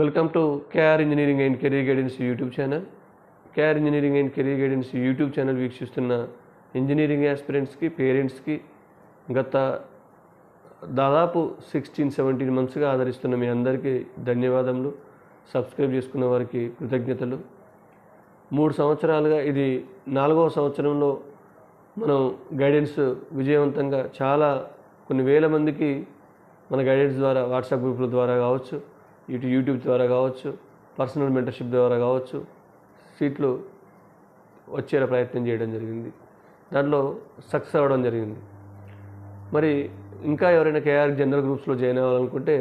Welcome to KR engineering and career guidance YouTube channel KR engineering and career guidance YouTube channel వీక్షిస్తున్న engineering ఆస్పిరెంట్స్కి పేరెంట్స్కి గత దాదాపు sixteen seventeen మంత్స్గా ఆదరిస్తున్న మీ అందరికీ ధన్యవాదములు. సబ్స్క్రైబ్ చేసుకున్న వారికి కృతజ్ఞతలు. మూడు సంవత్సరాలుగా ఇది నాలుగవ సంవత్సరంలో మనం గైడెన్స్ విజయవంతంగా చాలా కొన్ని వేల మందికి మన గైడెన్స్ ద్వారా వాట్సాప్ గ్రూపుల ద్వారా కావచ్చు. ఇటు యూట్యూబ్ ద్వారా కావచ్చు పర్సనల్ మెంటర్షిప్ ద్వారా కావచ్చు సీట్లు వచ్చేలా ప్రయత్నం చేయడం జరిగింది. దాంట్లో సక్సెస్ అవ్వడం జరిగింది. మరి ఇంకా ఎవరైనా కేఆర్ జనరల్ గ్రూప్స్లో జాయిన్ అవ్వాలనుకుంటే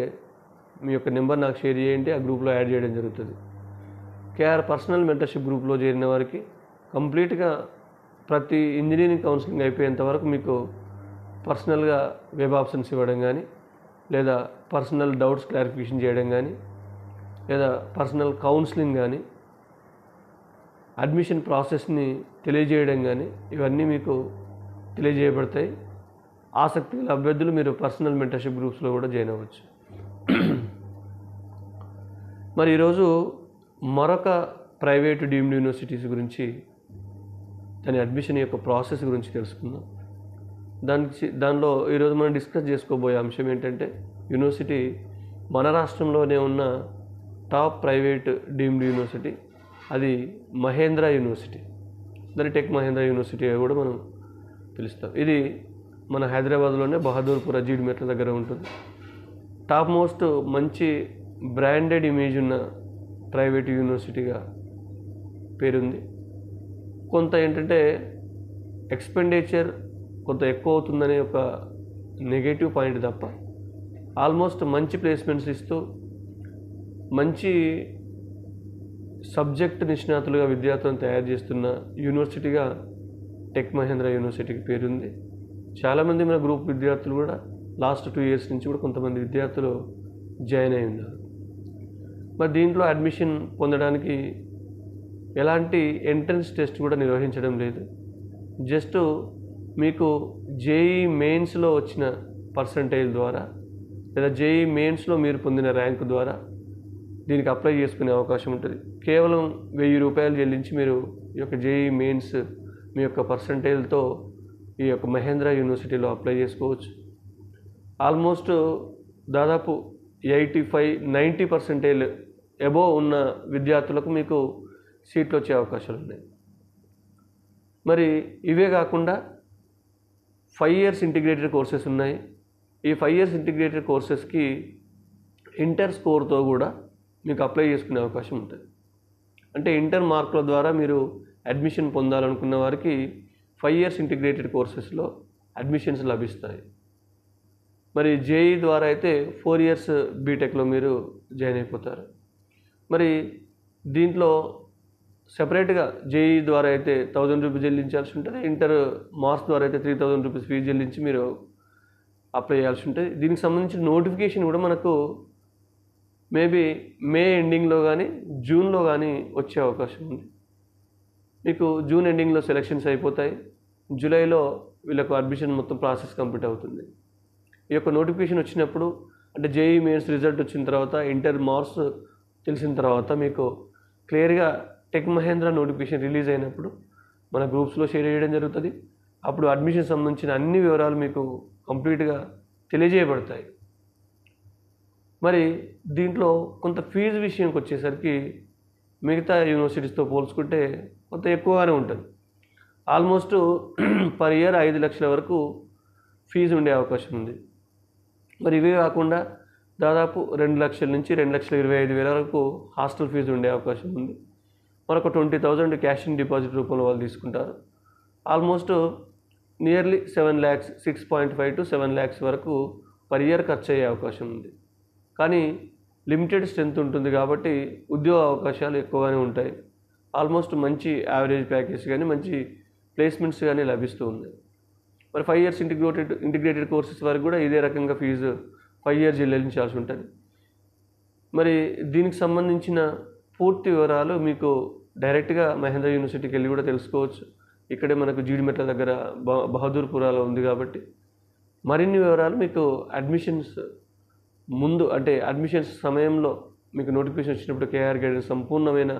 మీ యొక్క నెంబర్ నాకు షేర్ చేయండి ఆ గ్రూప్లో యాడ్ చేయడం జరుగుతుంది. కేఆర్ పర్సనల్ మెంటర్షిప్ గ్రూప్లో చేరిన వారికి కంప్లీట్గా ప్రతి ఇంజనీరింగ్ కౌన్సిలింగ్ అయిపోయేంత వరకు మీకు పర్సనల్గా వెబ్ ఆప్షన్స్ ఇవ్వడం కానీ లేదా పర్సనల్ డౌట్స్ క్లారిఫికేషన్ చేయడం కానీ లేదా పర్సనల్ కౌన్సిలింగ్ కానీ అడ్మిషన్ ప్రాసెస్ని తెలియజేయడం కానీ ఇవన్నీ మీకు తెలియజేయబడతాయి. ఆసక్తి గల అభ్యర్థులు మీరు పర్సనల్ మెంటర్షిప్ గ్రూప్స్లో కూడా జాయిన్ అవ్వచ్చు. మరి ఈరోజు మరొక ప్రైవేటు డీమ్డ్ యూనివర్సిటీస్ గురించి దాని అడ్మిషన్ యొక్క ప్రాసెస్ గురించి తెలుసుకుందాం. దానికి దానిలో ఈరోజు మనం డిస్కస్ చేసుకోబోయే అంశం ఏంటంటే యూనివర్సిటీ మన రాష్ట్రంలోనే ఉన్న టాప్ ప్రైవేట్ డీమ్డ్ యూనివర్సిటీ అది మహేంద్ర యూనివర్సిటీ. దాని టెక్ మహేంద్ర యూనివర్సిటీ కూడా మనం పిలుస్తాం. ఇది మన హైదరాబాద్లోనే బహదూర్పుర జీడిమెట్ల దగ్గర ఉంటుంది. టాప్ మోస్ట్ మంచి బ్రాండెడ్ ఇమేజ్ ఉన్న ప్రైవేట్ యూనివర్సిటీగా పేరుంది. కొంత ఏంటంటే ఎక్స్పెండిచర్ కొంత ఎక్కువ అవుతుందనే ఒక నెగటివ్ పాయింట్ తప్ప. ఆల్మోస్ట్ మంచి ప్లేస్మెంట్స్ ఇస్తూ మంచి సబ్జెక్ట్ నిష్ణాతులుగా విద్యార్థులను తయారు చేస్తున్న యూనివర్సిటీగా టెక్ మహేంద్ర యూనివర్సిటీకి పేరుంది. చాలామంది మన గ్రూప్ విద్యార్థులు కూడా లాస్ట్ టూ ఇయర్స్ నుంచి కూడా కొంతమంది విద్యార్థులు జాయిన్ అయి ఉన్నారు. మరి దీంట్లో అడ్మిషన్ పొందడానికి ఎలాంటి ఎంట్రన్స్ టెస్ట్ కూడా నిర్వహించడం లేదు. జస్ట్ మీకు జేఈ మెయిన్స్లో వచ్చిన పర్సంటేజ్ ద్వారా లేదా జేఈ మెయిన్స్లో మీరు పొందిన ర్యాంక్ ద్వారా దీనికి అప్లై చేసుకునే అవకాశం ఉంటుంది. కేవలం వెయ్యి రూపాయలు చెల్లించి మీరు ఈ యొక్క జేఈ మెయిన్స్ మీ యొక్క పర్సంటేజ్తో ఈ యొక్క మహేంద్ర యూనివర్సిటీలో అప్లై చేసుకోవచ్చు. ఆల్మోస్ట్ దాదాపు eighty five ninety percentage above ఉన్న విద్యార్థులకు మీకు సీట్లు వచ్చే అవకాశాలు ఉన్నాయి. మరి ఇవే కాకుండా ఫైవ్ ఇయర్స్ ఇంటిగ్రేటెడ్ కోర్సెస్ ఉన్నాయి. ఈ ఫైవ్ ఇయర్స్ ఇంటిగ్రేటెడ్ కోర్సెస్కి ఇంటర్ స్కోర్తో కూడా మీకు అప్లై చేసుకునే అవకాశం ఉంటుంది. అంటే ఇంటర్ మార్కుల ద్వారా మీరు అడ్మిషన్ పొందాలనుకున్న వారికి ఫైవ్ ఇయర్స్ ఇంటిగ్రేటెడ్ కోర్సెస్లో అడ్మిషన్స్ లభిస్తాయి. మరి జేఈ ద్వారా అయితే ఫోర్ ఇయర్స్ బీటెక్లో మీరు జాయిన్ అయిపోతారు. మరి దీంట్లో సెపరేట్గా జేఈ ద్వారా అయితే థౌజండ్ రూపీస్ చెల్లించాల్సి ఉంటుంది. ఇంటర్ మార్క్స్ ద్వారా అయితే త్రీ థౌజండ్ రూపీస్ ఫీజు చెల్లించి మీరు అప్లై చేయాల్సి ఉంటుంది. దీనికి సంబంధించిన నోటిఫికేషన్ కూడా మనకు మేబీ మే ఎండింగ్లో కానీ జూన్లో కానీ వచ్చే అవకాశం ఉంది. మీకు జూన్ ఎండింగ్లో సెలక్షన్స్ అయిపోతాయి. జూలైలో వీళ్ళకు అడ్మిషన్ మొత్తం ప్రాసెస్ కంప్లీట్ అవుతుంది. ఈ యొక్క నోటిఫికేషన్ వచ్చినప్పుడు అంటే జేఈ మెయిన్స్ రిజల్ట్ వచ్చిన తర్వాత ఇంటర్ మార్క్స్ తెలిసిన తర్వాత మీకు క్లియర్గా టెక్ మహేంద్ర నోటిఫికేషన్ రిలీజ్ అయినప్పుడు మన గ్రూప్స్లో షేర్ చేయడం జరుగుతుంది. అప్పుడు అడ్మిషన్ సంబంధించిన అన్ని వివరాలు మీకు కంప్లీట్గా తెలియజేయబడతాయి. మరి దీంట్లో కొంత ఫీజు విషయంకి వచ్చేసరికి మిగతా యూనివర్సిటీస్తో పోల్చుకుంటే కొంత ఎక్కువగానే ఉంటుంది. ఆల్మోస్ట్ పర్ ఇయర్ ఐదు లక్షల వరకు ఫీజు ఉండే అవకాశం ఉంది. మరి ఇవే కాకుండా దాదాపు రెండు లక్షల నుంచి రెండు లక్షల ఇరవై ఐదు వేల వరకు హాస్టల్ ఫీజు ఉండే అవకాశం ఉంది. మరొక twenty thousand cash in deposit రూపంలో వాళ్ళు తీసుకుంటారు. Almost nearly seven lakhs six point five to seven lakhs వరకు పర్ ఇయర్ ఖర్చు అయ్యే అవకాశం ఉంది. కానీ లిమిటెడ్ స్ట్రెంత్ ఉంటుంది కాబట్టి ఉద్యోగ అవకాశాలు ఎక్కువగానే ఉంటాయి. ఆల్మోస్ట్ మంచి యావరేజ్ ప్యాకేజ్ కానీ మంచి ప్లేస్మెంట్స్ కానీ లభిస్తూ ఉన్నాయి మరి five years integrated integrated courses వరకు కూడా ఇదే రకంగా ఫీజు ఫైవ్ ఇయర్స్ చెల్లించాల్సి ఉంటుంది. మరి దీనికి సంబంధించిన పూర్తి వివరాలు మీకు డైరెక్ట్గా మహేంద్ర యూనివర్సిటీకి వెళ్ళి కూడా తెలుసుకోవచ్చు. ఇక్కడే మనకు జీడిమెట్ల దగ్గర బహదూర్పురాలో ఉంది కాబట్టి. మరిన్ని వివరాలు మీకు అడ్మిషన్స్ ముందు అంటే అడ్మిషన్స్ సమయంలో మీకు నోటిఫికేషన్ వచ్చినప్పుడు కేఆర్ గైడెన్స్ సంపూర్ణమైన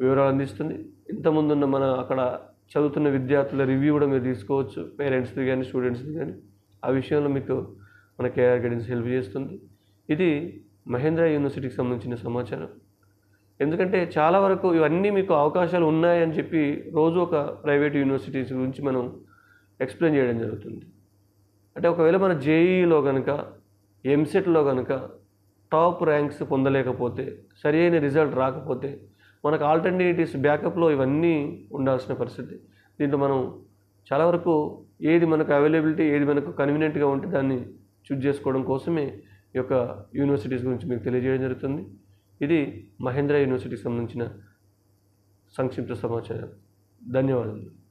వివరాలు అందిస్తుంది. ఇంతముందున్న మన అక్కడ చదువుతున్న విద్యార్థుల రివ్యూ కూడా మీరు తీసుకోవచ్చు. పేరెంట్స్ది కానీ స్టూడెంట్స్ది కానీ. ఆ విషయంలో మీకు మన కేఆర్ గైడెన్స్ హెల్ప్ చేస్తుంది. ఇది మహేంద్ర యూనివర్సిటీకి సంబంధించిన సమాచారం. ఎందుకంటే చాలా వరకు ఇవన్నీ మీకు అవకాశాలు ఉన్నాయని చెప్పి రోజు ఒక ప్రైవేట్ యూనివర్సిటీస్ గురించి మనం ఎక్స్ప్లెయిన్ చేయడం జరుగుతుంది. అంటే ఒకవేళ మన జేఈలో కనుక ఎంసెట్లో కనుక టాప్ ర్యాంక్స్ పొందలేకపోతే సరి అయిన రిజల్ట్ రాకపోతే మనకు ఆల్టర్నేటివ్స్ బ్యాకప్లో ఇవన్నీ ఉండాల్సిన పరిస్థితి. దీంట్లో మనం చాలా వరకు ఏది మనకు అవైలబిలిటీ ఏది మనకు కన్వీనియంట్గా ఉంటే దాన్ని చూజ్ చేసుకోవడం కోసమే ఈ యొక్క యూనివర్సిటీస్ గురించి మీకు తెలియజేయడం జరుగుతుంది. ఇది మహేంద్ర యూనివర్సిటీకి సంబంధించిన సంక్షిప్త సమాచారం. ధన్యవాదాలు